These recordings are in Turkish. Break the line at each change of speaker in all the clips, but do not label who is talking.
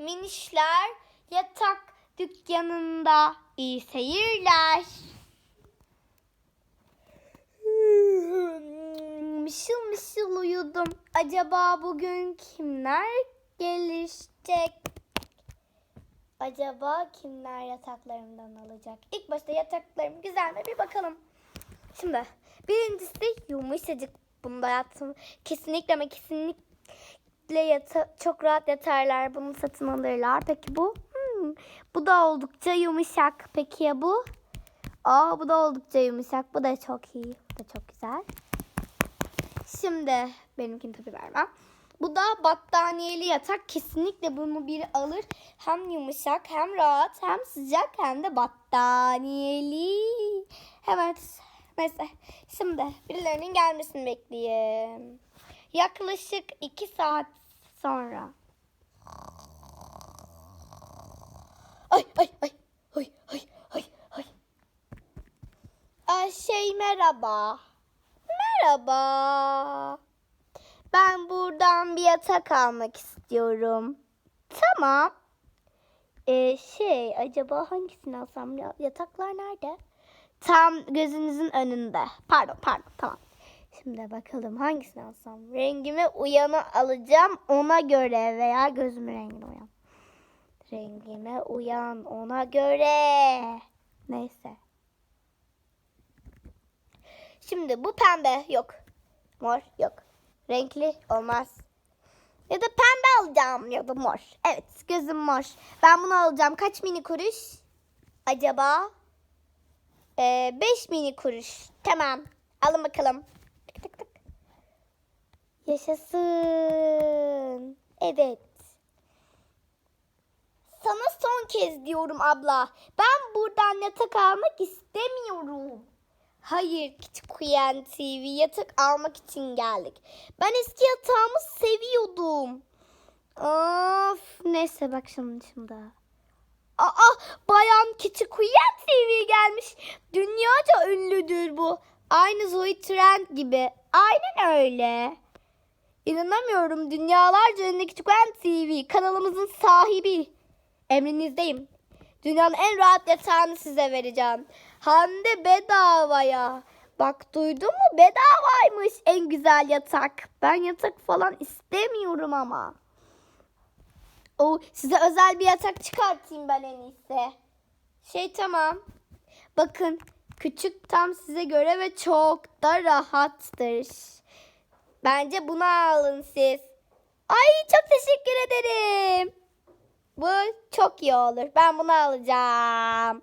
Minişler yatak dükkanında iyi seyirler. Mışıl mışıl uyudum. Acaba bugün kimler gelişecek? Acaba kimler yataklarımdan alacak? İlk başta yataklarım güzel mi bir bakalım. Şimdi birincisi yumuşacık. Bunda yattım. Kesinlikle ama kesinlikle yata çok rahat yatarlar. Bunu satın alırlar. Peki bu? Hmm, bu da oldukça yumuşak. Peki ya bu? Aa bu da oldukça yumuşak. Bu da çok iyi. Bu da çok güzel. Şimdi benimkini tabii vermem. Bu da battaniyeli yatak. Kesinlikle bunu biri alır. Hem yumuşak hem rahat hem sıcak hem de battaniyeli. Hemen neyse. Şimdi birilerinin gelmesini bekleyeyim. Yaklaşık iki saat sonra. Ay ay ay. Ay ay ay ay. Aa, şey merhaba. Merhaba. Ben buradan bir yatak almak istiyorum. Tamam. Ee, şey acaba hangisini alsam ya? Yataklar nerede? Tam gözünüzün önünde. Pardon pardon tamam. Şimdi bakalım hangisini alsam. Rengime uyanı alacağım ona göre veya gözümün rengine uyan. Rengime uyan ona göre. Neyse. Şimdi bu pembe yok. Mor yok. Renkli olmaz. Ya da pembe alacağım ya da mor. Evet gözüm mor. Ben bunu alacağım. Kaç mini kuruş? Acaba? 5 ee, mini kuruş. Tamam. Alın bakalım. Yaşasın. Evet. Sana son kez diyorum abla. Ben buradan yatak almak istemiyorum. Hayır Küçük Kuyen TV yatak almak için geldik. Ben eski yatağımı seviyordum. Of neyse bak şimdi şimdi. Aa bayan Küçük Kuyen TV gelmiş. Dünyaca ünlüdür bu. Aynı Zoe Trend gibi. Aynen öyle. İnanamıyorum dünyalarca ünlü Küçük Kuyen TV kanalımızın sahibi. Emrinizdeyim. Dünyanın en rahat yatağını size vereceğim. Hem de bedavaya. Bak duydun mu? Bedavaymış en güzel yatak. Ben yatak falan istemiyorum ama. O size özel bir yatak çıkartayım ben en iyisi. Şey tamam. Bakın küçük tam size göre ve çok da rahattır. Bence bunu alın siz. Ay çok teşekkür ederim. Bu çok iyi olur. Ben bunu alacağım.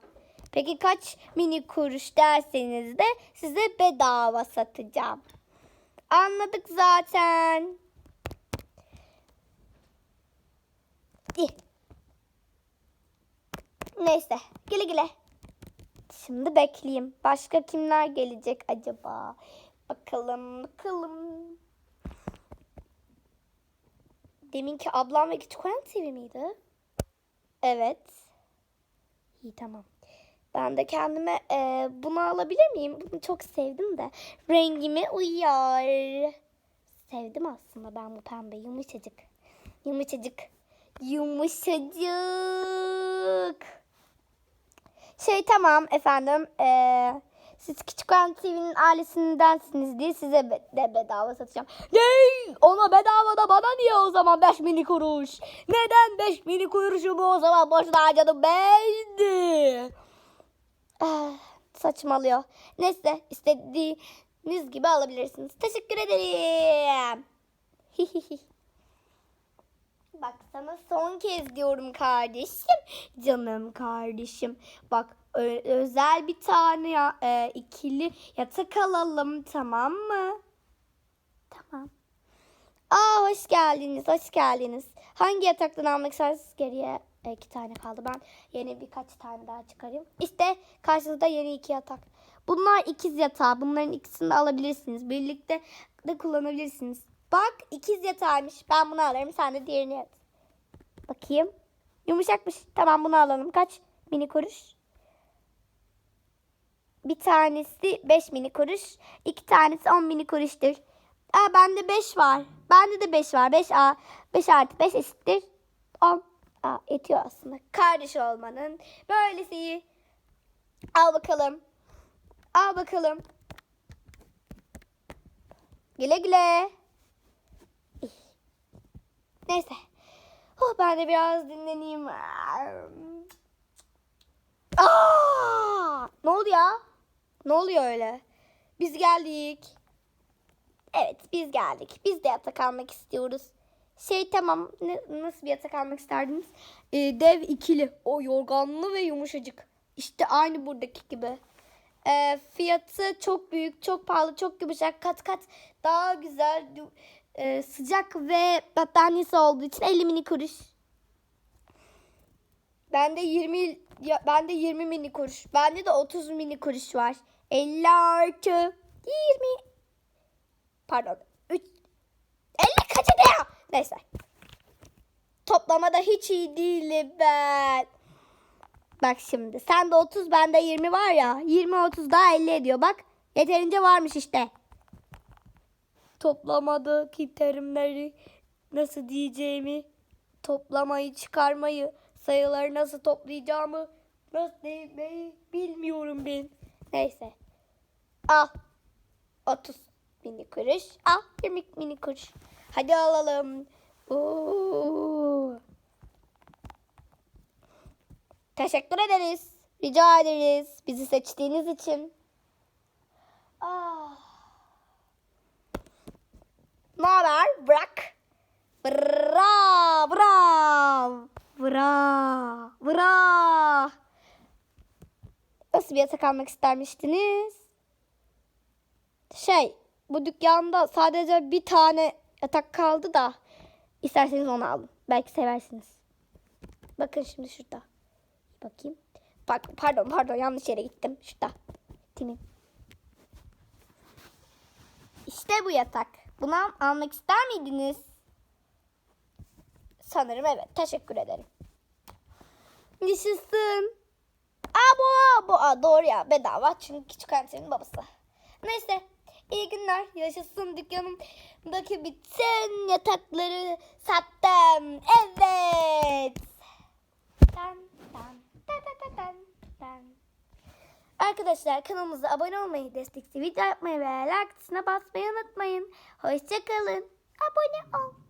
Peki kaç mini kuruş derseniz de size bedava satacağım. Anladık zaten. Neyse güle güle. Şimdi bekleyeyim. Başka kimler gelecek acaba? Bakalım bakalım. Deminki ablam ve Koyan TV miydi? Evet. İyi tamam. Ben de kendime e, bunu alabilir miyim? Bunu çok sevdim de. Rengime uyuyor. Sevdim aslında ben bu pembe. Yumuşacık. Yumuşacık. Yumuşacık. Şey tamam efendim. Eee siz Küçük Hanım TV'nin ailesindensiniz diye size de bedava satacağım. Ne? Ona bedava da bana niye o zaman 5 mini kuruş? Neden 5 mini kuruşumu o zaman boşuna harcadım ben? Ah, saçmalıyor. Neyse istediğiniz gibi alabilirsiniz. Teşekkür ederim. Bak sana son kez diyorum kardeşim. Canım kardeşim. Bak özel bir tane ya, e, ikili yatak alalım tamam mı? Tamam. Aa hoş geldiniz, hoş geldiniz. Hangi yataktan almak isterseniz geriye e, iki tane kaldı. Ben yeni birkaç tane daha çıkarayım. İşte karşınızda yeni iki yatak. Bunlar ikiz yatağı. Bunların ikisini de alabilirsiniz. Birlikte de kullanabilirsiniz. Bak ikiz yatağıymış. Ben bunu alırım. Sen de diğerini yat. Bakayım. Yumuşakmış. Tamam bunu alalım. Kaç mini kuruş? Bir tanesi 5 mini kuruş. iki tanesi 10 mini kuruştur. Aa, bende 5 var. Bende de 5 var. 5 A. 5 artı 5 eşittir 10. Aa, yetiyor aslında. Kardeş olmanın böylesi iyi. Al bakalım. Al bakalım. Güle güle. Neyse. Oh, ben de biraz dinleneyim. Aa! Ne oldu ya? Ne oluyor öyle? Biz geldik. Evet biz geldik. Biz de yatak almak istiyoruz. Şey tamam ne- nasıl bir yatak almak isterdiniz? Ee, dev ikili. O yorganlı ve yumuşacık. İşte aynı buradaki gibi. Ee, fiyatı çok büyük, çok pahalı, çok yumuşak, kat kat daha güzel, e, sıcak ve battaniyesi olduğu için 50 mini kuruş. Bende 20 ya, bende 20 mini kuruş. Bende de 30 mini kuruş var. 50 artı 20 Pardon. 3 50 kaç ediyor? Neyse. Toplamada hiç iyi değilim ben. Bak şimdi sen de 30 bende 20 var ya. 20 30 daha 50 ediyor bak. Yeterince varmış işte. Toplamadaki terimleri nasıl diyeceğimi, toplamayı, çıkarmayı, sayıları nasıl toplayacağımı, nasıl demeyi bilmiyorum ben. Neyse. Al. 30 mini kuruş. Al 20 mini kuruş. Hadi alalım. Oo. Teşekkür ederiz. Rica ederiz. Bizi seçtiğiniz için. Nasıl bir yatak almak istermiştiniz? Şey, bu dükkanda sadece bir tane yatak kaldı da isterseniz onu alın. Belki seversiniz. Bakın şimdi şurada. Bakayım. Bak, pardon pardon yanlış yere gittim. Şurada. Tamam. İşte bu yatak. Bunu al- almak ister miydiniz? Sanırım evet. Teşekkür ederim. Yaşasın. Bu, bu aa, doğru ya bedava çünkü küçük annemin babası. Neyse iyi günler yaşasın dükkanımdaki bütün yatakları sattım. Evet. Tan, tan, tan, tan, tan, tan. Arkadaşlar kanalımıza abone olmayı, destekli video yapmayı ve like tuşuna basmayı unutmayın. Hoşçakalın. Abone ol.